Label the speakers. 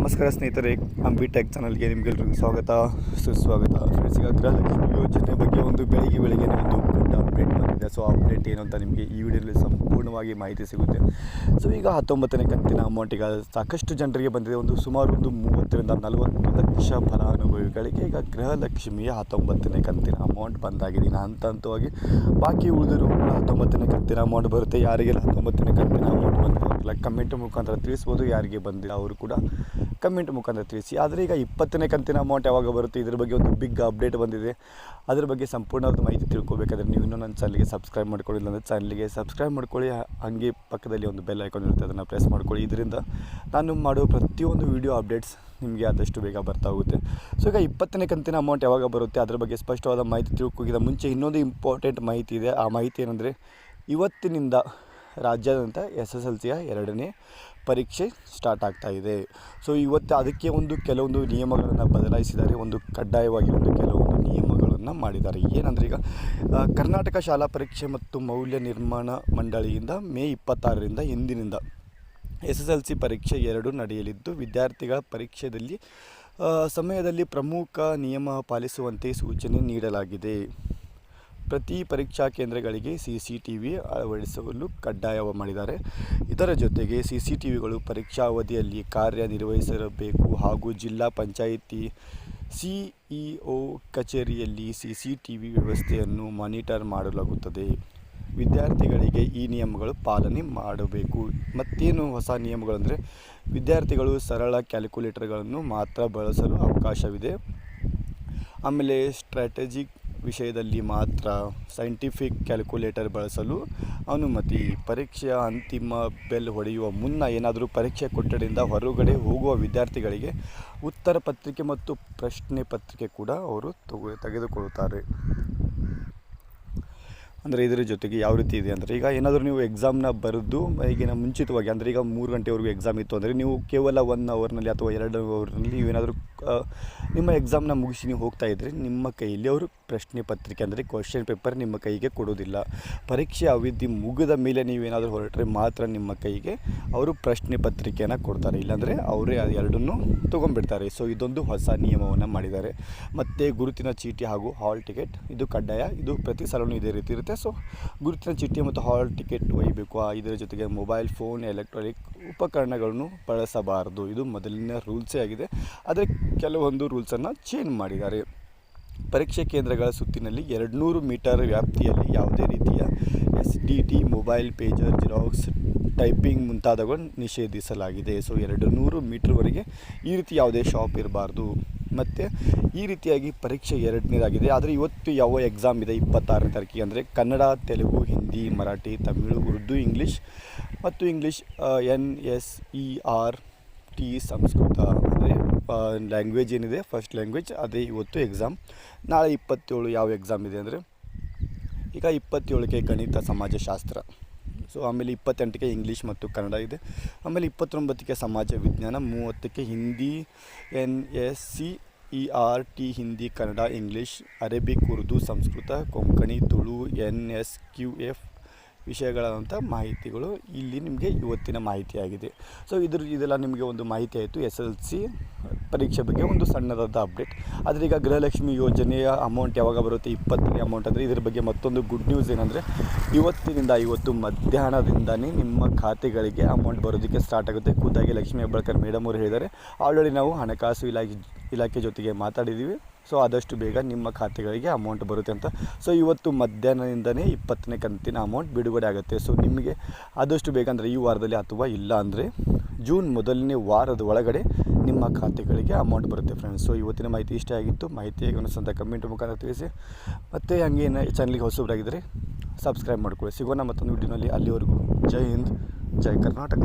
Speaker 1: ನಮಸ್ಕಾರ ಸ್ನೇಹಿತರೆ ಅಂಬಿ ಟೆಕ್ ಚಾನಲ್ಗೆ ನಿಮಗೆಲ್ರಿಗೂ ಸ್ವಾಗತ. ಸುಸ್ವಾಗತ. ಫ್ರೆಂಡ್ಸ್ ಗೃಹಲಕ್ಷ್ಮಿ ಯೋಜನೆ ಬಗ್ಗೆ ಒಂದು ಬೆಳಿಗ್ಗೆ ಬೆಳಿಗ್ಗೆ ಒಂದು ದೊಡ್ಡ ಅಪ್ಡೇಟ್ ಬಂದಿದೆ. ಸೊ ಅಪ್ಡೇಟ್ ಏನು ಅಂತ ನಿಮಗೆ ಈ ವಿಡಿಯೋದಲ್ಲಿ ಸಂಪೂರ್ಣವಾಗಿ ಮಾಹಿತಿ ಸಿಗುತ್ತೆ. ಸೊ ಈಗ ಹತ್ತೊಂಬತ್ತನೇ ಕಂತಿನ ಅಮೌಂಟ್ ಈಗ ಸಾಕಷ್ಟು ಜನರಿಗೆ ಬಂದಿದೆ. ಒಂದು ಸುಮಾರು ಒಂದು ಮೂವತ್ತರಿಂದ ನಲವತ್ತು ಲಕ್ಷ ಫಲಾನುಭವಿಗಳಿಗೆ ಈಗ ಗೃಹಲಕ್ಷ್ಮಿಯ ಹತ್ತೊಂಬತ್ತನೇ ಕಂತಿನ ಅಮೌಂಟ್ ಬಂದಾಗಿದೆ. ಇನ್ನು ಹಂತ ಹಂತವಾಗಿ ಬಾಕಿ ಉಳಿದಿರೋ ಹತ್ತೊಂಬತ್ತನೇ ಕಂತಿನ ಅಮೌಂಟ್ ಬರುತ್ತೆ. ಯಾರಿಗೆಲ್ಲ ಹತ್ತೊಂಬತ್ತನೇ ಕಂತಿನ ಅಮೌಂಟ್ ಬಂದಿಲ್ಲ ಕಮೆಂಟ್ ಮುಖಾಂತರ ತಿಳಿಸ್ಬೋದು. ಯಾರಿಗೆ ಬಂದಿಲ್ಲ, ಅವರು ಕೂಡ ಕಮೆಂಟ್ ಮುಖಾಂತರ ತಿಳಿಸಿ. ಆದರೆ ಈಗ ಇಪ್ಪತ್ತನೇ ಕಂತಿನ ಅಮೌಂಟ್ ಯಾವಾಗ ಬರುತ್ತೆ? ಇದ್ರ ಬಗ್ಗೆ ಒಂದು ಬಿಗ್ ಅಪ್ಡೇಟ್ ಬಂದಿದೆ. ಅದ್ರ ಬಗ್ಗೆ ಸಂಪೂರ್ಣವಾದ ಮಾಹಿತಿ ತಿಳ್ಕೊಬೇಕಾದ್ರೆ ನೀವು ಇನ್ನೂ ನನ್ನ ಚಾನಲ್ಗೆ ಸಬ್ಸ್ಕ್ರೈಬ್ ಮಾಡ್ಕೊಳ್ಳಿ ಅಂದರೆ ಚಾನಲ್ಗೆ ಸಬ್ಸ್ಕ್ರೈಬ್ ಮಾಡ್ಕೊಳ್ಳಿ. ಹಂಗೆ ಪಕ್ಕದಲ್ಲಿ ಒಂದು ಬೆಲ್ ಐಕಾನ್ ಇರುತ್ತೆ, ಅದನ್ನು ಪ್ರೆಸ್ ಮಾಡ್ಕೊಳ್ಳಿ. ಇದರಿಂದ ನಾನು ಮಾಡೋ ಪ್ರತಿಯೊಂದು ವೀಡಿಯೋ ಅಪ್ಡೇಟ್ಸ್ ನಿಮಗೆ ಆದಷ್ಟು ಬೇಗ ಬರ್ತಾ ಹೋಗುತ್ತೆ. ಸೊ ಈಗ ಇಪ್ಪತ್ತನೇ ಕಂತಿನ ಅಮೌಂಟ್ ಯಾವಾಗ ಬರುತ್ತೆ? ಅದ್ರ ಬಗ್ಗೆ ಸ್ಪಷ್ಟವಾದ ಮಾಹಿತಿ ತಿಳ್ಕೋಗಿದ ಮುಂಚೆ ಇನ್ನೊಂದು ಇಂಪಾರ್ಟೆಂಟ್ ಮಾಹಿತಿ ಇದೆ. ಆ ಮಾಹಿತಿ ಏನಂದರೆ, ಇವತ್ತಿನಿಂದ ರಾಜ್ಯಾದ್ಯಂತ ಎಸ್ ಎಸ್ ಎಲ್ ಸಿಯ ಎರಡನೇ ಪರೀಕ್ಷೆ ಸ್ಟಾರ್ಟ್ ಆಗ್ತಾ ಇದೆ. ಸೊ ಇವತ್ತು ಅದಕ್ಕೆ ಒಂದು ಕೆಲವೊಂದು ನಿಯಮಗಳನ್ನು ಬದಲಾಯಿಸಿದ್ದಾರೆ. ಒಂದು ಕಡ್ಡಾಯವಾಗಿ ಒಂದು ಕೆಲವೊಂದು ನಿಯಮಗಳನ್ನು ಮಾಡಿದ್ದಾರೆ. ಏನಂದರೆ ಈಗ ಕರ್ನಾಟಕ ಶಾಲಾ ಪರೀಕ್ಷೆ ಮತ್ತು ಮೌಲ್ಯ ನಿರ್ಮಾಣ ಮಂಡಳಿಯಿಂದ ಮೇ ಇಪ್ಪತ್ತಾರರಿಂದ ಇಂದಿನಿಂದ ಎಸ್ ಎಸ್ ಎಲ್ ಸಿ ಪರೀಕ್ಷೆ ಎರಡು ನಡೆಯಲಿದ್ದು, ವಿದ್ಯಾರ್ಥಿಗಳ ಪರೀಕ್ಷೆಯಲ್ಲಿ ಸಮಯದಲ್ಲಿ ಪ್ರಮುಖ ನಿಯಮ ಪಾಲಿಸುವಂತೆ ಸೂಚನೆ ನೀಡಲಾಗಿದೆ. ಪ್ರತಿ ಪರೀಕ್ಷಾ ಕೇಂದ್ರಗಳಿಗೆ ಸಿ ಸಿ ಟಿ ವಿ ಅಳವಡಿಸಲು ಕಡ್ಡಾಯ ಮಾಡಿದ್ದಾರೆ. ಇದರ ಜೊತೆಗೆ ಸಿ ಸಿ ಟಿ ವಿಗಳು ಪರೀಕ್ಷಾ ಅವಧಿಯಲ್ಲಿ ಕಾರ್ಯನಿರ್ವಹಿಸಿರಬೇಕು ಹಾಗೂ ಜಿಲ್ಲಾ ಪಂಚಾಯಿತಿ ಸಿಇಒ ಕಚೇರಿಯಲ್ಲಿ ಸಿ ಸಿ ಟಿ ವಿ ವ್ಯವಸ್ಥೆಯನ್ನು ಮಾನಿಟರ್ ಮಾಡಲಾಗುತ್ತದೆ. ವಿದ್ಯಾರ್ಥಿಗಳಿಗೆ ಈ ನಿಯಮಗಳು ಪಾಲನೆ ಮಾಡಬೇಕು. ಮತ್ತೇನು ಹೊಸ ನಿಯಮಗಳಂದರೆ, ವಿದ್ಯಾರ್ಥಿಗಳು ಸರಳ ಕ್ಯಾಲ್ಕುಲೇಟರ್ಗಳನ್ನು ಮಾತ್ರ ಬಳಸಲು ಅವಕಾಶವಿದೆ. ಆಮೇಲೆ ಸ್ಟ್ರಾಟಜಿಕ್ ವಿಷಯದಲ್ಲಿ ಮಾತ್ರ ಸೈಂಟಿಫಿಕ್ ಕ್ಯಾಲ್ಕುಲೇಟರ್ ಬಳಸಲು ಅನುಮತಿ. ಪರೀಕ್ಷೆಯ ಅಂತಿಮ ಬೆಲ್ ಹೊಡೆಯುವ ಮುನ್ನ ಏನಾದರೂ ಪರೀಕ್ಷೆ ಕೊಠಡಿಯಿಂದ ಹೊರಗಡೆ ಹೋಗುವ ವಿದ್ಯಾರ್ಥಿಗಳಿಗೆ ಉತ್ತರ ಪತ್ರಿಕೆ ಮತ್ತು ಪ್ರಶ್ನೆ ಪತ್ರಿಕೆ ಕೂಡ ಅವರು ತಗೊ, ತೆಗೆದುಕೊಳ್ಳುತ್ತಾರೆ. ಅಂದರೆ ಇದರ ಜೊತೆಗೆ ಯಾವ ರೀತಿ ಇದೆ ಅಂದರೆ ಈಗ ಏನಾದರೂ ನೀವು ಎಕ್ಸಾಮ್ನ ಬರೆದು ಈಗಿನ ಮುಂಚಿತವಾಗಿ ಅಂದರೆ ಈಗ ಮೂರು ಗಂಟೆವರೆಗೂ ಎಕ್ಸಾಮ್ ಇತ್ತು ಅಂದರೆ ನೀವು ಕೇವಲ ಒನ್ ಅವರ್ನಲ್ಲಿ ಅಥವಾ ಎರಡು ಅವರ್ನಲ್ಲಿ ನೀವೇನಾದರೂ ನಿಮ್ಮ ಎಕ್ಸಾಮ್ನ ಮುಗಿಸಿ ನೀವು ಹೋಗ್ತಾ ಇದ್ದರೆ ನಿಮ್ಮ ಕೈಯಲ್ಲಿ ಅವರು ಪ್ರಶ್ನೆ ಪತ್ರಿಕೆ ಅಂದರೆ ಕ್ವಶನ್ ಪೇಪರ್ ನಿಮ್ಮ ಕೈಗೆ ಕೊಡೋದಿಲ್ಲ ಪರೀಕ್ಷೆ ಅವಧಿ ಮುಗಿದ ಮೇಲೆ ನೀವೇನಾದರೂ ಹೊರಟ್ರೆ ಮಾತ್ರ ನಿಮ್ಮ ಕೈಗೆ ಅವರು ಪ್ರಶ್ನೆ ಪತ್ರಿಕೆಯನ್ನು ಕೊಡ್ತಾರೆ. ಇಲ್ಲಾಂದರೆ ಅವರೇ ಎರಡನ್ನೂ ತೊಗೊಂಡ್ಬಿಡ್ತಾರೆ. ಸೊ ಇದೊಂದು ಹೊಸ ನಿಯಮವನ್ನು ಮಾಡಿದ್ದಾರೆ. ಮತ್ತು ಗುರುತಿನ ಚೀಟಿ ಹಾಗೂ ಹಾಲ್ ಟಿಕೆಟ್ ಇದು ಕಡ್ಡಾಯ, ಇದು ಪ್ರತಿ ಸಲವೂ ಇದೇ ರೀತಿ ಇರುತ್ತೆ. ಸೊ ಗುರುತಿನ ಚೀಟಿ ಮತ್ತು ಹಾಲ್ ಟಿಕೆಟ್ ಒಯ್ಯಬೇಕು ಇದರ ಜೊತೆಗೆ ಮೊಬೈಲ್ ಫೋನ್ ಎಲೆಕ್ಟ್ರಾನಿಕ್ ಉಪಕರಣಗಳನ್ನು ಬಳಸಬಾರದು. ಇದು ಮೊದಲಿನ ರೂಲ್ಸೇ ಆಗಿದೆ. ಆದರೆ ಕೆಲವೊಂದು ರೂಲ್ಸನ್ನು ಚೇಂಜ್ ಮಾಡಿದ್ದಾರೆ. ಪರೀಕ್ಷೆ ಕೇಂದ್ರಗಳ ಸುತ್ತಿನಲ್ಲಿ ಎರಡುನೂರು ಮೀಟರ್ ವ್ಯಾಪ್ತಿಯಲ್ಲಿ ಯಾವುದೇ ರೀತಿಯ S D T mobile pager xerox typing ಮುಂತಾದವುಗಳನ್ನು ನಿಷೇಧಿಸಲಾಗಿದೆ. ಸೊ ಎರಡು ನೂರು ಮೀಟ್ರ್ವರೆಗೆ ಈ ರೀತಿ ಯಾವುದೇ ಶಾಪ್ ಇರಬಾರ್ದು. ಮತ್ತು ಈ ರೀತಿಯಾಗಿ ಪರೀಕ್ಷೆ ಎರಡನೇದಾಗಿದೆ. ಆದರೆ ಇವತ್ತು ಯಾವ ಎಕ್ಸಾಮ್ ಇದೆ? ಇಪ್ಪತ್ತಾರನೇ ತಾರೀಕಿಗೆ ಅಂದರೆ ಕನ್ನಡ, ತೆಲುಗು, ಹಿಂದಿ, ಮರಾಠಿ, ತಮಿಳು, ಉರ್ದು, ಇಂಗ್ಲೀಷ್ ಮತ್ತು English N, S, E, R, T, Sanskrit ಅಂದರೆ ಲ್ಯಾಂಗ್ವೇಜ್ ಏನಿದೆ? ಫಸ್ಟ್ ಲ್ಯಾಂಗ್ವೇಜ್ ಅದೇ ಇವತ್ತು ಎಕ್ಸಾಮ್ ನಾಳೆ ಇಪ್ಪತ್ತೇಳು ಯಾವ ಎಕ್ಸಾಮ್ ಇದೆ ಅಂದರೆ? ಈಗ ಇಪ್ಪತ್ತೇಳಕ್ಕೆ ಗಣಿತ, ಸಮಾಜಶಾಸ್ತ್ರ. ಸೊ ಆಮೇಲೆ ಇಪ್ಪತ್ತೆಂಟಕ್ಕೆ ಇಂಗ್ಲೀಷ್ ಮತ್ತು ಕನ್ನಡ ಇದೆ. ಆಮೇಲೆ ಇಪ್ಪತ್ತೊಂಬತ್ತಕ್ಕೆ ಸಮಾಜ ವಿಜ್ಞಾನ, ಮೂವತ್ತಕ್ಕೆ Hindi N S C E R T Hindi, Kannada English Arabic Urdu, Sanskrit, Konkani, Tulu N S Q F ವಿಷಯಗಳಾದಂಥ ಮಾಹಿತಿಗಳು ಇಲ್ಲಿ ನಿಮಗೆ ಇವತ್ತಿನ ಮಾಹಿತಿಯಾಗಿದೆ. ಸೊ ಇದ್ರ ಇದೆಲ್ಲ ನಿಮಗೆ ಒಂದು ಮಾಹಿತಿ ಆಯಿತು. ಎಸ್ ಎಲ್ ಸಿ ಪರೀಕ್ಷೆ ಬಗ್ಗೆ ಒಂದು ಸಣ್ಣದಾದ ಅಪ್ಡೇಟ್ ಆದರೆ ಈಗ ಗೃಹಲಕ್ಷ್ಮಿ ಯೋಜನೆಯ ಅಮೌಂಟ್ ಯಾವಾಗ ಬರುತ್ತೆ? ಇಪ್ಪತ್ತನೇ ಅಮೌಂಟ್ ಅಂದರೆ ಇದ್ರ ಬಗ್ಗೆ ಮತ್ತೊಂದು ಗುಡ್ ನ್ಯೂಸ್ ಏನಂದರೆ, ಇವತ್ತಿನಿಂದ ಇವತ್ತು ಮಧ್ಯಾಹ್ನದಿಂದನೇ ನಿಮ್ಮ ಖಾತೆಗಳಿಗೆ ಅಮೌಂಟ್ ಬರೋದಕ್ಕೆ ಸ್ಟಾರ್ಟ್ ಆಗುತ್ತೆ. ಖುದ್ದಾಗಿ ಲಕ್ಷ್ಮೀ ಹೆಬ್ಬಾಳ್ಕರ್ ಮೇಡಮ್ ಅವರು ಹೇಳಿದ್ದಾರೆ. ಆಲ್ರೆಡಿ ನಾವು ಹಣಕಾಸು ಇಲಾಖೆ ಇಲಾಖೆ ಜೊತೆಗೆ ಮಾತಾಡಿದ್ದೀವಿ. ಸೊ ಆದಷ್ಟು ಬೇಗ ನಿಮ್ಮ ಖಾತೆಗಳಿಗೆ ಅಮೌಂಟ್ ಬರುತ್ತೆ ಅಂತ. ಸೊ ಇವತ್ತು ಮಧ್ಯಾಹ್ನದಿಂದನೇ ಇಪ್ಪತ್ತನೇ ಕಂತಿನ ಅಮೌಂಟ್ ಬಿಡುಗಡೆ ಆಗುತ್ತೆ. ಸೊ ನಿಮಗೆ ಆದಷ್ಟು ಬೇಗ ಅಂದರೆ ಈ ವಾರದಲ್ಲಿ ಅಥವಾ ಇಲ್ಲ ಅಂದರೆ ಜೂನ್ ಮೊದಲನೇ ವಾರದ ಒಳಗಡೆ ನಿಮ್ಮ ಖಾತೆಗಳಿಗೆ ಅಮೌಂಟ್ ಬರುತ್ತೆ ಫ್ರೆಂಡ್ಸ್ ಸೊ ಇವತ್ತಿನ ಮಾಹಿತಿ ಇಷ್ಟ ಆಗಿತ್ತು. ಮಾಹಿತಿ ಹೇಗೆ ಅನಿಸ್ತಂತ ಕಮೆಂಟ್ ಮುಖಾಂತರ ತಿಳಿಸಿ. ಮತ್ತು ಹಂಗೆ ಚಾನಲ್ಗೆ ಹೊಸಬರಾಗಿದ್ದರೆ ಸಬ್ಸ್ಕ್ರೈಬ್ ಮಾಡ್ಕೊಳ್ಳಿ. ಸಿಗೋಣ ಮತ್ತೊಂದು ವಿಡಿಯೋನಲ್ಲಿ ಅಲ್ಲಿವರೆಗೂ ಜೈ ಹಿಂದ್, ಜೈ ಕರ್ನಾಟಕ.